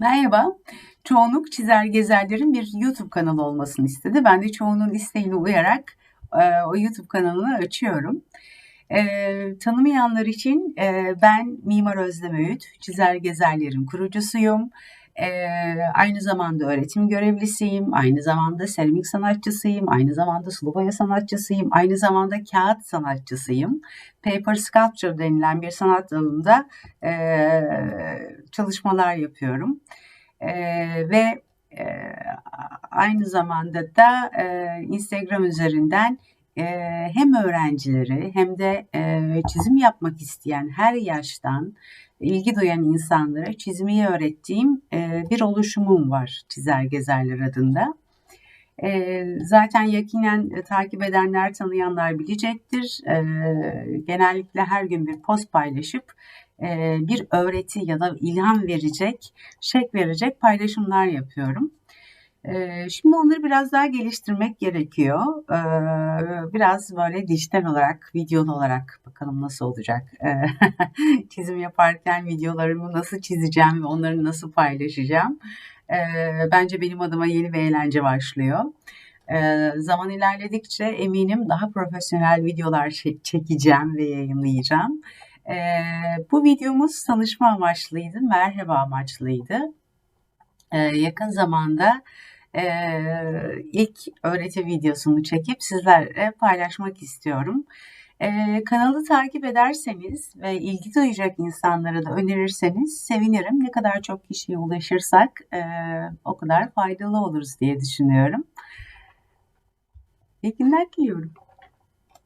Merhaba. Çoğunluk Çizer Gezerler'in bir YouTube kanalı olmasını istedi. Ben de çoğunun isteğine uyarak e, o YouTube kanalını açıyorum. E, tanımayanlar için e, ben Mimar Özlem Öğüt, Çizer Gezerler'in kurucusuyum. E, aynı zamanda öğretim görevlisiyim, aynı zamanda seramik sanatçısıyım, aynı zamanda sulu boya sanatçısıyım, aynı zamanda kağıt sanatçısıyım. Paper Sculpture denilen bir sanat dalında e, çalışmalar yapıyorum. E, ve e, aynı zamanda da e, Instagram üzerinden e, hem öğrencileri hem de e, çizim yapmak isteyen her yaştan ilgi duyan insanlara çizmeyi öğrettiğim e, bir oluşumum var Çizer Gezerler adında. E, zaten yakinen e, takip edenler, tanıyanlar bilecektir. E, genellikle her gün bir post paylaşıp e, bir öğreti ya da ilham verecek, şek verecek paylaşımlar yapıyorum. Şimdi onları biraz daha geliştirmek gerekiyor. Biraz böyle dijital olarak, videolu olarak bakalım nasıl olacak. Çizim yaparken videolarımı nasıl çizeceğim ve onları nasıl paylaşacağım. Bence benim adıma yeni bir eğlence başlıyor. Zaman ilerledikçe eminim daha profesyonel videolar çekeceğim ve yayınlayacağım. Bu videomuz tanışma amaçlıydı, merhaba amaçlıydı. Yakın zamanda e, ilk öğreti videosunu çekip sizlerle paylaşmak istiyorum. Ee, kanalı takip ederseniz ve ilgi duyacak insanlara da önerirseniz sevinirim. Ne kadar çok kişiye ulaşırsak e, o kadar faydalı oluruz diye düşünüyorum. İyi günler diliyorum.